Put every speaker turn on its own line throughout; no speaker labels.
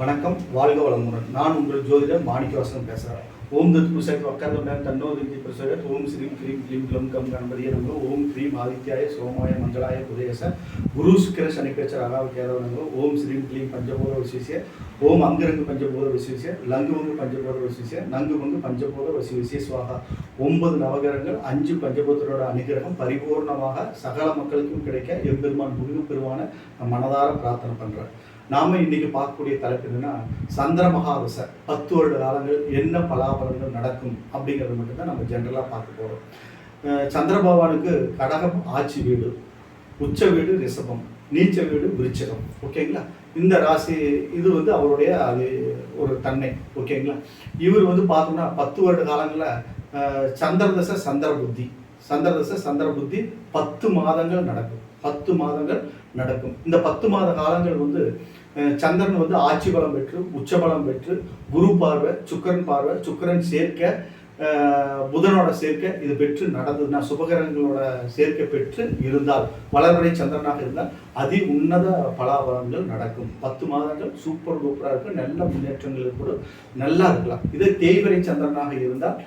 வணக்கம் வாழ்க வளமுடன். நான் உங்கள் ஜோதிடர் மாணிக்கவாசன் பேசுகிறேன் ஓம் தத் புருஷாய் வக்கரதுடன் தன்னோ திந்தி ஓம் ஸ்ரீம் கிரீம் கிளீம் கிளம் கம் கணபதிய நம்ம ஓம் கிரீம் ஆதித்யாய சோமாய மங்களாய புதேச. குரு சுக்கிர சனி பேச்ச ராகாவ ஓம் ஸ்ரீம் கிளீம் பஞ்சபூத விசேஷ ஓம் அங்கிரங்கு பஞ்சபூத விசேஷ லங்குமங்கு பஞ்சபூத விசேஷ நங்குமங்கு பஞ்சபூத வசி விசேஸ்வாகா ஒன்பது நவகிரகங்கள் அஞ்சு பஞ்சபூதரோட அனுகிரகம் பரிபூர்ணமாக சகல மக்களுக்கும் கிடைக்க எம்பெருமான் முருகன் பெருமான மனதார பிரார்த்தனை பண்ணுறேன் நாம இன்னைக்கு பார்க்கக்கூடிய தலைப்பு என்னன்னா சந்திர மகாதசை. பத்து வருட காலங்கள் என்ன பலாபலங்கள் நடக்கும் அப்படிங்கிறது மட்டும்தான் நம்ம ஜென்ரலாக பார்க்க போறோம். சந்திர பகவானுக்கு கடகம் ஆட்சி வீடு உச்ச வீடு ரிஷபம் நீச்ச வீடு விருச்சகம். ஓகேங்களா இந்த ராசி இது வந்து அவருடைய அது ஒரு தன்மை. ஓகேங்களா இவர் வந்து பார்த்தோம்னா பத்து வருட காலங்களில் சந்திரதச சந்திர புத்தி. சந்திரதசை சந்திர புத்தி பத்து மாதங்கள் நடக்கும். பத்து மாதங்கள் நடக்கும். இந்த பத்து மாத காலங்கள் வந்து சந்திரன் வந்து ஆட்சி பலம் பெற்று உச்ச பலம் பெற்று குரு பார்வை சுக்கிரன் பார்வை சுக்கிரன் சேர்க்க புதனோட சேர்க்கை இது பெற்று நடந்ததுன்னா சுபகரங்களோட சேர்க்கை பெற்று இருந்தால் வளர்வரை சந்திரனாக இருந்தால் அதி உன்னத பலாபலங்கள் நடக்கும். பத்து மாதங்கள் சூப்பர் டூப்பராக இருக்கும் நல்ல முன்னேற்றங்கள் கூட நல்லா இருக்கலாம். இதே தேய்வரை சந்திரனாக இருந்தால்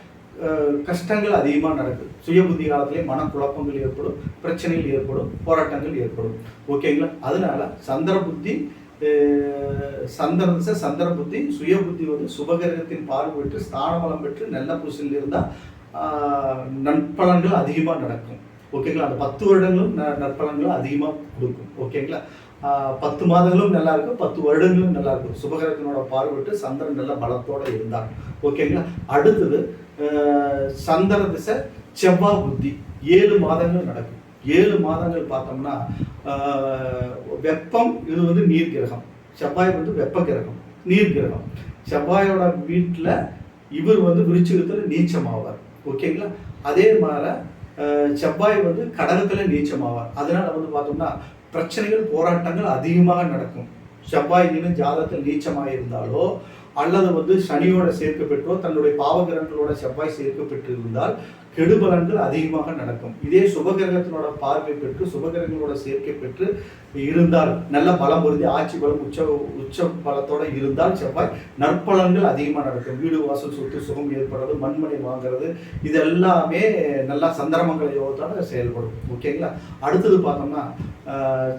கஷ்டங்கள் அதிகமாக நடக்கும் சுய புத்தி காலத்திலே மனக்குழப்பங்கள் ஏற்படும் பிரச்சனைகள் ஏற்படும் போராட்டங்கள் ஏற்படும். ஓகேங்களா அதனால சந்திர புத்தி அஹ், சந்திர புத்தி சுய புத்தி வந்து சுபகிரகத்தின் பார்வை பெற்று ஸ்தானபலம் பெற்று நல்ல புசில் இருந்தால் நற்பலன்கள் அதிகமாக நடக்கும். ஓகேங்களா அந்த பத்து வருடங்களும் ந- நற்பலன்கள் அதிகமாக கொடுக்கும். ஓகேங்களா பத்து மாதங்களும் நல்லா இருக்கும் பத்து வருடங்களும் நல்லா இருக்கும். சுபகிரகத்தினோட பார்வைட்டு சந்திரன் நல்ல பலத்தோடு இருந்தார் ஓகேங்களா அடுத்தது சந்திர திசை செவ்வாய் புத்தி. ஏழு மாதங்கள் நடக்கும். ஏழு மாதங்கள் பார்த்தோம்னா வெப்பம் இது வந்து நீர் கிரகம். செவ்வாய் வந்து வெப்ப கிரகம் நீர் கிரகம். செவ்வாயோட வீட்டில் இவர் வந்து விருச்சிகத்தில் நீச்சமாவார். ஓகேங்களா? அதே மாதிரி செவ்வாய் வந்து கடகத்தில் நீச்சமாவார். அதனால் வந்து பார்த்தோம்னா பிரச்சனைகள் போராட்டங்கள் அதிகமாக நடக்கும். செவ்வாய் இன்னும் ஜாதகத்தில் நீச்சமாக இருந்தாலோ அல்லது வந்து சனியோட சேர்க்கப்பெற்றோ தன்னுடைய பாவகிரகங்களோட செவ்வாய் சேர்க்கை இருந்தால் கெடுபலன்கள் அதிகமாக நடக்கும். இதே சுபகிரகத்தினோட பார்வை பெற்று சுபகிரகங்களோட சேர்க்கை பெற்று இருந்தால் நல்ல பலம் பொருந்தி ஆட்சி பலம் உச்ச உச்ச பலத்தோட இருந்தால் செவ்வாய் நற்பலன்கள் அதிகமாக நடக்கும். வீடு வாசல் சொத்து சுகம் ஏற்படுறது மண்மனை வாங்குறது இது எல்லாமே நல்லா சந்திரமங்கல யோகத்தோட செயல்படும். ஓகேங்களா? அடுத்தது பார்த்தோம்னா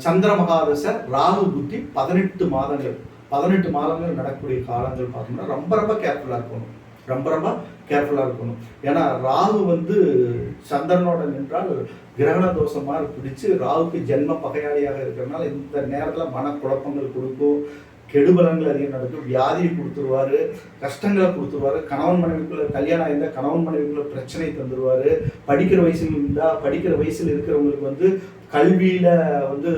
சந்திர மகாதச ராகு புத்தி பதினெட்டு மாதங்கள். பதினெட்டு மாதங்கள் நடக்கக்கூடிய காலங்கள் பார்த்தோம்னா ரொம்ப ரொம்ப கேர்ஃபுல்லாக இருக்கணும். ரொம்ப ரொம்ப கேர்ஃபுல்லாக இருக்கணும். ஏன்னா ராகு வந்து சந்திரனோட நின்றால் கிரகண தோஷமாக மாதிரி பிடிச்சு ராகுக்கு ஜென்ம பகையாளியாக இருக்கிறதுனால இந்த நேரத்தில் மனக்குழப்பங்கள் கொடுக்கும். கெடுபலங்கள் அதிகம் நடக்கும். வியாதியை கொடுத்துருவாரு கஷ்டங்களை கொடுத்துருவாரு. கணவன் மனைவிக்குள்ள கல்யாணம் இருந்தால் கணவன் மனைவிக்குள்ள பிரச்சனை தந்துருவாரு. படிக்கிற வயசுல இருந்தால் படிக்கிற வயசில் இருக்கிறவங்களுக்கு வந்து கல்வியில் வந்து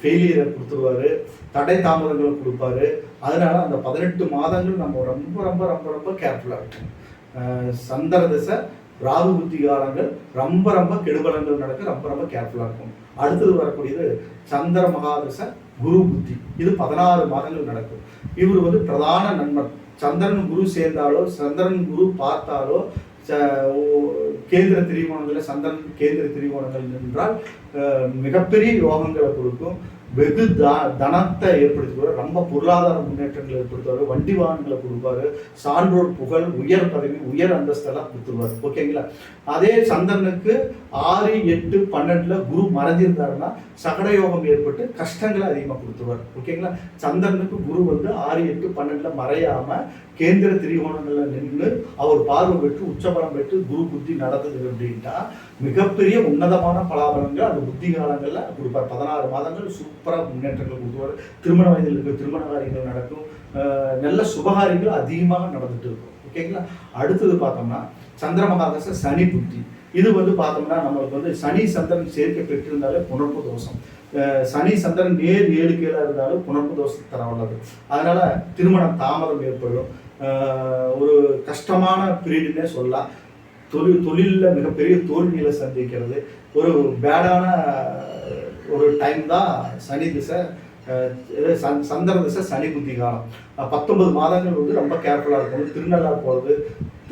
ஃபெயிலியரை கொடுத்துருவாரு தடை தாமதங்களை கொடுப்பாரு. அதனால அந்த பதினெட்டு மாதங்கள் நம்ம ரொம்ப ரொம்ப ரொம்ப ரொம்ப கேர்ஃபுல்லாக இருக்கணும். அஹ் சந்திர திசை ராகு புத்தி காலங்கள் ரொம்ப ரொம்ப கெடுபலங்கள் நடக்க ரொம்ப ரொம்ப கேர்ஃபுல்லாக இருக்கும் அடுத்தது வரக்கூடியது சந்திர மகாதசை குரு புத்தி. இது பதினாறு மாதங்கள் நடக்கும். இவர் வந்து பிரதான நண்பர். சந்திரன் குரு சேர்ந்தாலோ சந்திரன் குரு பார்த்தாலோ கேந்திர திரிகோணங்களில் சந்திரன் கேந்திர திரிகோணங்கள் என்றால் அஹ், மிகப்பெரிய யோகங்களை கொடுக்கும். வெகு த தனத்தை ஏற்படுத்துவார் ரொம்ப பொருளாதார முன்னேற்றங்களை ஏற்படுத்துவார். வண்டி வாகனங்களை கொடுப்பாரு. சான்றோர் புகழ் உயர் பதவி உயர் அந்தஸ்தெல்லாம் கொடுத்துருவார். ஓகேங்களா அதே சந்திரனுக்கு ஆறு எட்டு பன்னெண்டுல குரு மறைஞ்சிருந்தாருன்னா சகட யோகம் ஏற்பட்டு கஷ்டங்களை அதிகமாக கொடுத்துருவார். ஓகேங்களா சந்திரனுக்கு குரு வந்து ஆறு எட்டு பன்னெண்டுல மறையாம கேந்திர திரிகோணங்களில் நின்று அவர் பார்வை பெற்று உச்சபலம் பெற்று குரு புத்தி நடந்தது அப்படின்ட்டா மிகப்பெரிய உன்னதமான பலாபலங்கள் அந்த புத்தி காலங்களில் கொடுப்பார் பதினாறு மாதங்கள் சூப்பராக முன்னேற்றங்கள் கொடுத்துவார் திருமண வயதில் இருக்க திருமண காரியங்கள் நடக்கும். நல்ல சுபகாரியங்கள் அதிகமாக நடந்துட்டு இருக்கும். ஓகேங்களா அடுத்தது பார்த்தோம்னா சந்திர மகாதச சனி புத்தி. இது வந்து பார்த்தோம்னா நம்மளுக்கு வந்து சனி சந்திரன் சேர்க்கை பெற்றிருந்தாலே புணர்ப்பு தோஷம். சனி சந்திரன் நேர் ஏழு கீழே இருந்தாலும் புணர்ப்பு தோஷம் தர வல்லது அதனால திருமணம் தாமதம் ஏற்படும். ஒரு கஷ்டமான பீரியடுன்னே சொல்லலாம். தொழில் தொழிலில் மிகப்பெரிய தோல்விகளை சந்திக்கிறது. ஒரு பேடான ஒரு டைம் தான் சனி திசை அஹ் சந் சந்திர திசை சனி புத்தி காலம் பத்தொன்பது மாதங்கள் வந்து ரொம்ப கேர்ஃபுல்லாக இருக்கணும். திருநள்ளாறு போகிறது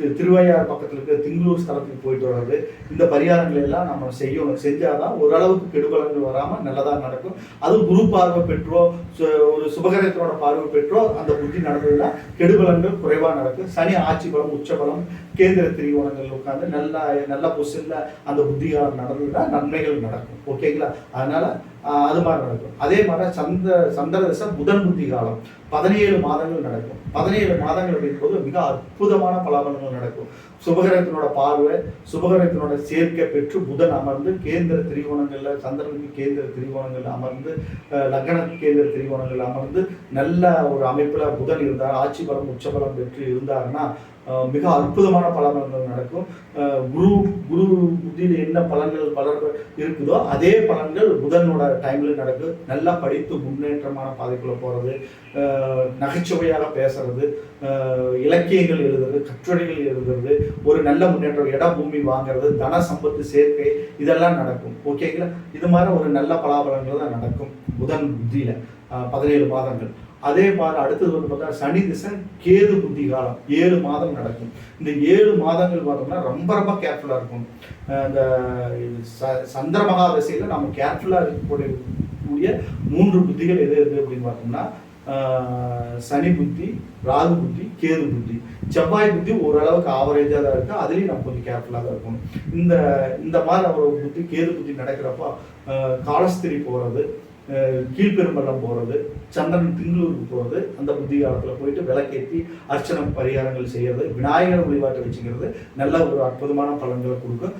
திருவையார் பக்கத்தில் இருக்க திங்களூர் ஸ்தலத்துக்கு போயிட்டு வர்றது. இந்த பரிகாரங்கள் எல்லாம் நம்ம செய்யணும். செஞ்சாதான் ஓரளவுக்கு கெடுபலங்கள் வராமல் நல்லதாக நடக்கும். அதுவும் குரு பார்வை பெற்றோ சு- ஒரு சுபகரத்தினோட பார்வை பெற்றோ அந்த புத்தி நடந்ததுன்னா கெடுபலங்கள் குறைவாக நடக்கும். சனி ஆட்சி பலம் உச்சபலம் கேந்திர திரிகோணங்கள் உட்காந்து நல்லா நல்ல பொசிஷனில் அந்த புத்திகாரம் நடந்ததுன்னா நன்மைகள் நடக்கும். ஓகேங்களா? அதனால அது மாதிரி நடக்கும். அதே மாதிரி சந்த சந்திரதசை புதன் புத்தி காலம். பதினேழு மாதங்கள் நடக்கும். பதினேழு மாதங்கள் அப்படிங்கும்போது மிக அற்புதமான பலாபலங்கள் நடக்கும். சுபகரத்தினோட பார்வை சுபகரத்தினோட சேர்க்கை பெற்று புதன் அமர்ந்து கேந்திர திரிகோணங்களில் சந்திரனுக்கு கேந்திர திரிகோணங்கள் அமர்ந்து அஹ், லக்ன கேந்திர திரிகோணங்கள் அமர்ந்து நல்ல ஒரு அமைப்புல புதன் இருந்தார். ஆட்சி பலம் உச்ச பலம் பெற்று இருந்தாருன்னா மிக அற்புதமான பலன்கள் நடக்கும். குரு குரு புத்தியில் என்ன பலன்கள் பலர் இருக்குதோ அதே பலன்கள் புதனோட டைம்ல நடக்கும் நல்லா படித்து முன்னேற்றமான பாதைக்குள்ள போறது நகைச்சுவையாக பேசுறது இலக்கியங்கள் எழுதுறது கட்டுரைகள் எழுதுறது ஒரு நல்ல முன்னேற்றம் இடம் பூமி வாங்குறது தன சம்பத்து சேர்க்கை இதெல்லாம் நடக்கும். ஓகேங்களா இது மாதிரி ஒரு நல்ல பலாபலங்கள் தான் நடக்கும் புதன் புத்தியில. பதினேழு மாதங்கள் அதே மாதிரி அடுத்தது வந்து பார்த்தா சனி திசை கேது புத்தி காலம். ஏழு மாதம் நடக்கும். இந்த ஏழு மாதங்கள் பார்த்தோம்னா ரொம்ப ரொம்ப கேர்ஃபுல்லாக இருக்கும் இந்த ச- சந்திர மகா திசையில் நம்ம கேர்ஃபுல்லாக இருக்கக்கூடிய கூடிய மூன்று புத்திகள் எது எது அப்படின்னு பார்த்தோம்னா சனி புத்தி ராகு புத்தி கேது புத்தி. செவ்வாய் புத்தி ஓரளவுக்கு ஆவரேஜாக தான் இருக்குது அதுலேயும் நம்ம கொஞ்சம் கேர்ஃபுல்லாக தான் இருக்கணும். இந்த இந்த மாதிரி ஒரு புத்தி கேது புத்தி நடக்கிறப்போ காலஸ்திரி போகிறது கீழ்பெரும்பள்ளம் போகிறது சந்திரன் திங்களூருக்கு போகிறது அந்த புத்தி காலத்தில் போயிட்டு விளக்கேற்றி அர்ச்சனை பரிகாரங்கள் செய்கிறது விநாயகர் வழிபாட்டை வச்சுக்கிறது நல்ல ஒரு அற்புதமான பலன்களை கொடுக்கும்.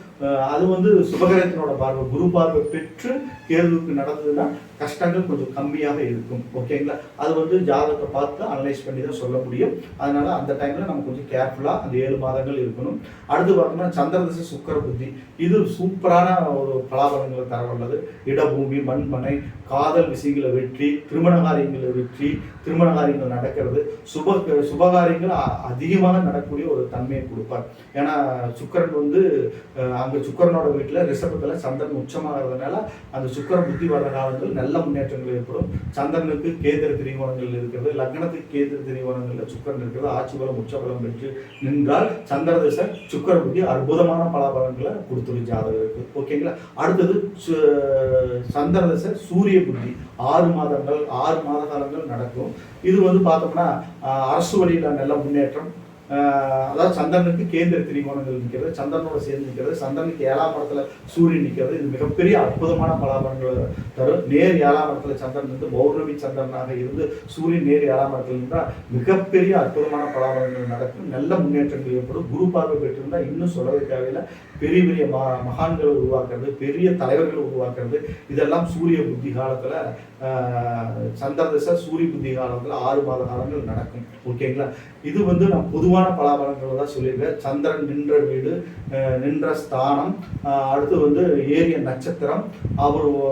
அது வந்து சுபகரத்தினோட பார்வை குரு பார்வை பெற்று கேதுவுக்கு நடந்ததுன்னா கஷ்டங்கள் கொஞ்சம் கம்மியாக இருக்கும் ஓகேங்களா அது வந்து ஜாதகத்தை பார்த்து அனலைஸ் பண்ணி தான் சொல்ல முடியும். அதனால அந்த டைம்ல நம்ம கொஞ்சம் கேர்ஃபுல்லாக அந்த ஏழு மாதங்கள் இருக்கணும். அடுத்து பார்த்தோம்னா சந்திரதசை சுக்கர புத்தி. இது சூப்பரான ஒரு பலாபலங்களை தரவுள்ளது இடபூமி மண்மனை காதல் விஷயங்களை வெற்றி திருமண காரியங்களை வெற்றி திருமண காரியங்கள் நடக்கிறது. சுப சுபகாரியங்கள் அ- அதிகமாக நடக்கக்கூடிய ஒரு தன்மையை கொடுப்பார். ஏன்னா சுக்கரன் வந்து அங்கே சுக்கரனோட வீட்டில் ரிஷபத்தில் சந்திரன் உச்சமாகிறதுனால அந்த சுக்கர புத்தி வர்ற காலங்கள் நல்ல நல்ல முன்னேற்றங்கள் ஏற்படும். சந்திரனுக்கு கேந்திர திரிகோணங்கள் இருக்கிறது. லக்னத்துக்கு கேந்திர திரிகோணங்களில் சுக்கரன் இருக்கிறது. ஆட்சி பலம் உச்சபலம் பெற்று நின்றால் சந்திர திசை சுக்கர புத்தி அற்புதமான பலாபலன்களை கொடுத்துரு ஜாதகருக்கு ஓகேங்களா அடுத்தது சு- சந்திர திசை சூரிய புத்தி. ஆறு மாதங்கள் ஆறு மாத காலங்கள் நடக்கும். இது வந்து பார்த்தோம்னா அரசு வழியில் நல்ல முன்னேற்றம் அதாவது சந்திரனுக்கு கேந்திர திரிகோணங்கள் நிற்கிறது சந்திரனோட சேர்ந்து நிற்கிறது சந்திரனுக்கு ஏழாம் இடத்துல சூரியன் நிற்கிறது இது மிகப்பெரிய அற்புதமான பலாபலன்களை தரும். நேர் ஏழாம் இடத்துல சந்திரன் இருந்து பௌர்ணமி சந்திரனாக இருந்து சூரியன் நேர் ஏழாம் இடத்துல இருந்தால் மிகப்பெரிய அற்புதமான பலாபலன்கள் நடக்கும். நல்ல முன்னேற்றங்கள் ஏற்படும். குரு பார்வை பெற்றிருந்தால் இன்னும் சொல்லவே தேவையில்லை. பெரிய பெரிய மகா மகான்களை உருவாக்குறது பெரிய தலைவர்களை உருவாக்குறது இதெல்லாம் சூரிய புத்தி காலத்தில் சந்திர திசை சூரிய புத்தி காலத்தில் ஆறு மாத காலங்கள் நடக்கும். ஓகேங்களா? இது வந்து நான் பொதுவாக பொதுவான பலாபலங்கள் தான் சொல்லியிருக்கேன் சந்திரன் நின்ற வீடு நின்ற ஸ்தானம் அடுத்து வந்து ஏரிய நட்சத்திரம். அவர் ஓ-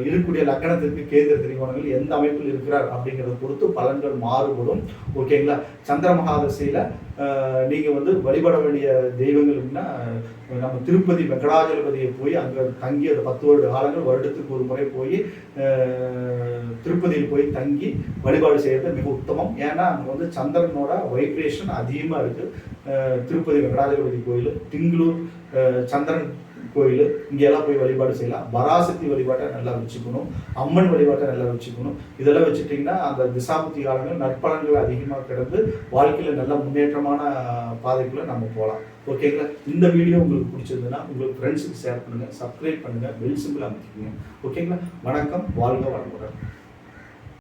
இருக்கக்கூடிய லக்கணத்திற்கு கேந்திர திரிகோணங்கள் எந்த அமைப்பில் இருக்கிறார் அப்படிங்கிறத பொறுத்து பலன்கள் மாறுபடும். ஓகேங்களா? சந்திர மகாதசையில நீங்கள் வந்து வழிபட வேண்டிய தெய்வங்கள்னா நம்ம திருப்பதி வெங்கடாஜலபதியை போய் அங்கே தங்கி அந்த பத்து வருட காலங்கள் வருடத்துக்கு ஒரு முறை போய் திருப்பதியில் போய் தங்கி வழிபாடு செய்கிறது மிக உத்தமம். ஏன்னா அங்கே வந்து சந்திரனோட வைப்ரேஷன் அதிகமாக இருக்குது திருப்பதி வெங்கடாஜலபதி கோயில் திங்களூர் சந்திரன் கோயில் இங்கெல்லாம் போய் வழிபாடு செய்யலாம். பராசக்தி வழிபாட்டை நல்லா வச்சுக்கணும். அம்மன் வழிபாட்டை நல்லா வச்சுக்கணும். இதெல்லாம் வச்சுட்டிங்கன்னா அந்த திசாபுத்தி காலங்கள் நற்பலன்கள் அதிகமாக கிடந்து வாழ்க்கையில் நல்ல முன்னேற்றமான பாதைக்குள்ளே நம்ம போகலாம். ஓகேங்களா இந்த வீடியோ உங்களுக்கு பிடிச்சிருந்ததுன்னா உங்களுக்கு ஃப்ரெண்ட்ஸுக்கு ஷேர் பண்ணுங்கள் சப்ஸ்கிரைப் பண்ணுங்கள் பெல் சிம்பிள் அமைச்சிக்கோங்க ஓகேங்களா வணக்கம் வாழ்க வளமுடன்.